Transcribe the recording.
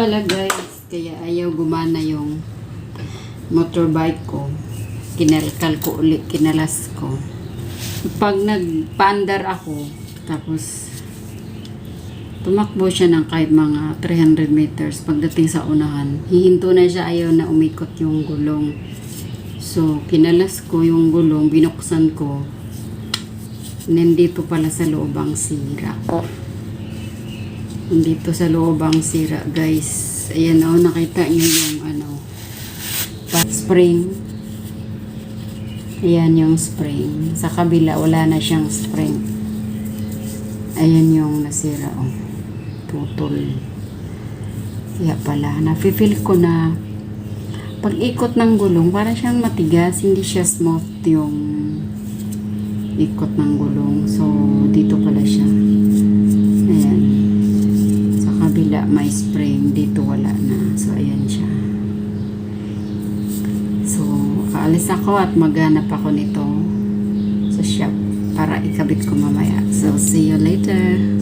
pala guys, kaya ayaw gumana yung motorbike ko. Kinalkal ko ulit, kinalas ko. Pag nagpaandar ako, tapos tumakbo siya ng kahit mga 300 meters pagdating sa unahan. Hihinto na siya, ayaw na umikot yung gulong. So, kinalas ko yung gulong, binuksan ko. Nandito pala sa loob ang sira. Nandito sa loob ang sira, guys. Ayan o, nakita niyo yung ano, spring. Ayan yung spring. Sa kabila, wala na siyang spring. Ayan yung nasira, oh. Putol. Kaya pala, nafe-feel ko na pag ikot ng gulong, para siyang matigas, hindi siya smooth yung ikot ng gulong. So, dito pala siya. Kabila, may spring. Dito wala na. So, ayan siya. So, aalis ako at maghanap ako nito sa shop para ikabit ko mamaya. So, see you later.